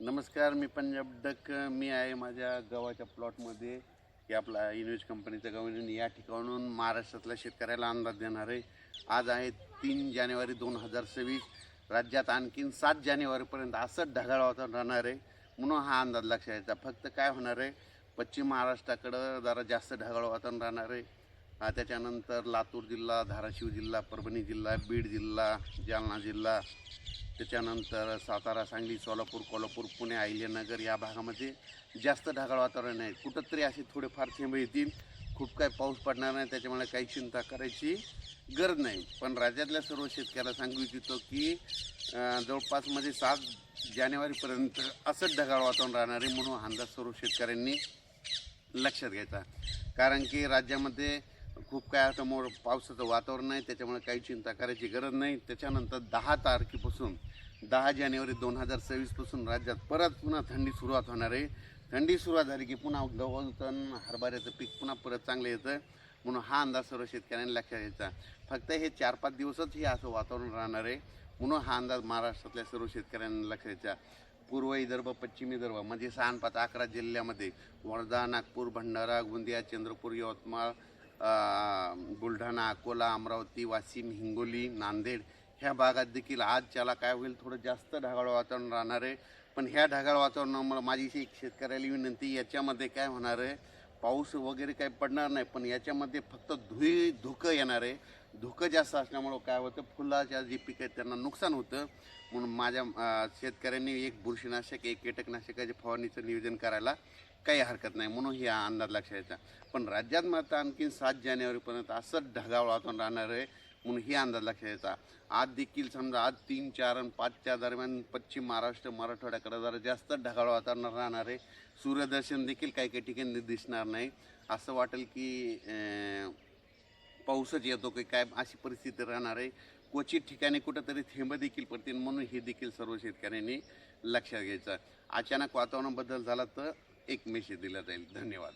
नमस्कार मी पंजाब डक. मी आहे माझ्या गावाच्या प्लॉटमध्ये. की आपला इन्व्हेज कंपनीचं गाव या ठिकाणून महाराष्ट्रातल्या शेतकऱ्याला अंदाज देणार आहे. आज आहे तीन जानेवारी दोन हजार सव्वीस. राज्यात आणखीन सात जानेवारीपर्यंत असंच ढगाळ वातावरण राहणार आहे. म्हणून हा अंदाज लक्षात यायचा फक्त काय होणार आहे? पश्चिम महाराष्ट्राकडं जरा जास्त ढगाळ वातावरण राहणार आहे. त्याच्यानंतर लातूर जिल्हा धाराशिव जिल्हा परभणी जिल्हा बीड जिल्हा जालना जिल्हा त्याच्यानंतर सातारा सांगली सोलापूर कोल्हापूर पुणे अहिल्यानगर या भागामध्ये जास्त ढगाळ वातावरण आहे. कुठंतरी असे थोडेफार थेंब येतील. खूप काय पाऊस पडणार नाही त्याच्यामुळे काही चिंता करायची गरज नाही. पण राज्यातल्या सर्व शेतकऱ्याला सांगू इच्छितो की जवळपासमध्ये जवळपास म्हणजे सात जानेवारीपर्यंत असंच ढगाळ वातावरण राहणार आहे म्हणून अंदाज सर्व शेतकऱ्यांनी लक्षात घ्यायचा. कारण की राज्यामध्ये खूप काय आता मोड पावसाचं वातावरण आहे त्याच्यामुळे काही चिंता करायची गरज नाही. त्याच्यानंतर दहा तारखेपासून दहा जानेवारी दोन हजार सव्वीसपासून राज्यात परत पुन्हा थंडी सुरुवात होणार आहे. थंडी सुरुवात झाली की पुन्हा गव्हाचं हरभऱ्याचं पीक पुन्हा परत चांगलं येतं. म्हणून हा अंदाज सर्व शेतकऱ्यांनी लक्षात घ्यायचा. फक्त हे चार पाच दिवसच हे असं वातावरण राहणार आहे. म्हणून हा अंदाज महाराष्ट्रातल्या सर्व शेतकऱ्यांना लक्षात घ्यायचा. पूर्व विदर्भ पश्चिम विदर्भ म्हणजे सहा पाच अकरा जिल्ह्यामध्ये वर्धा नागपूर भंडारा गोंदिया चंद्रपूर यवतमाळ बुलढाणा अकोला अमरावती वाशिम हिंगोली नांदेड ह्या भागात देखील आज त्याला काय होईल थोडं जास्त ढगाळ वातावरण राहणार आहे. पण ह्या ढगाळ वातावरणामुळे माझी एक शेतकऱ्याला विनंती याच्यामध्ये काय होणार आहे पाऊस वगैरे काही पडणार नाही पण याच्यामध्ये फक्त धुई धुकं येणार आहे. धुकं जास्त असल्यामुळं काय होतं फुलाच्या जी पिकं आहेत त्यांना नुकसान होतं. म्हणून माझ्या शेतकऱ्यांनी एक बुरशीनाशक एक कीटकनाशकाच्या फवारणीचं नियोजन करायला काही हरकत नाही म्हणून ही अंदाज लक्षात यायचा पण राज्यात मात्र आणखीन सात जानेवारीपर्यंत असंच ढगाळ वातावरण राहणार आहे म्हणून ही अंदाज लक्षात यायचा आज देखील समजा आज तीन चार आणि पाचच्या दरम्यान पश्चिम महाराष्ट्र मराठवाड्याकडे जरा जास्त ढगाळ वातावरण राहणार आहे. सूर्यदर्शन देखील काही काही ठिकाणी दिसणार नाही. असं वाटेल की पाऊसच येतो की काय अशी परिस्थिती राहणार आहे. क्वचित ठिकाणी कुठंतरी थेंब देखील पडतील म्हणून हे देखील सर्व शेतकऱ्यांनी लक्षात घ्यायचं. अचानक वातावरण बदल झाला तर एक मेसेज दिला जाईल. धन्यवाद.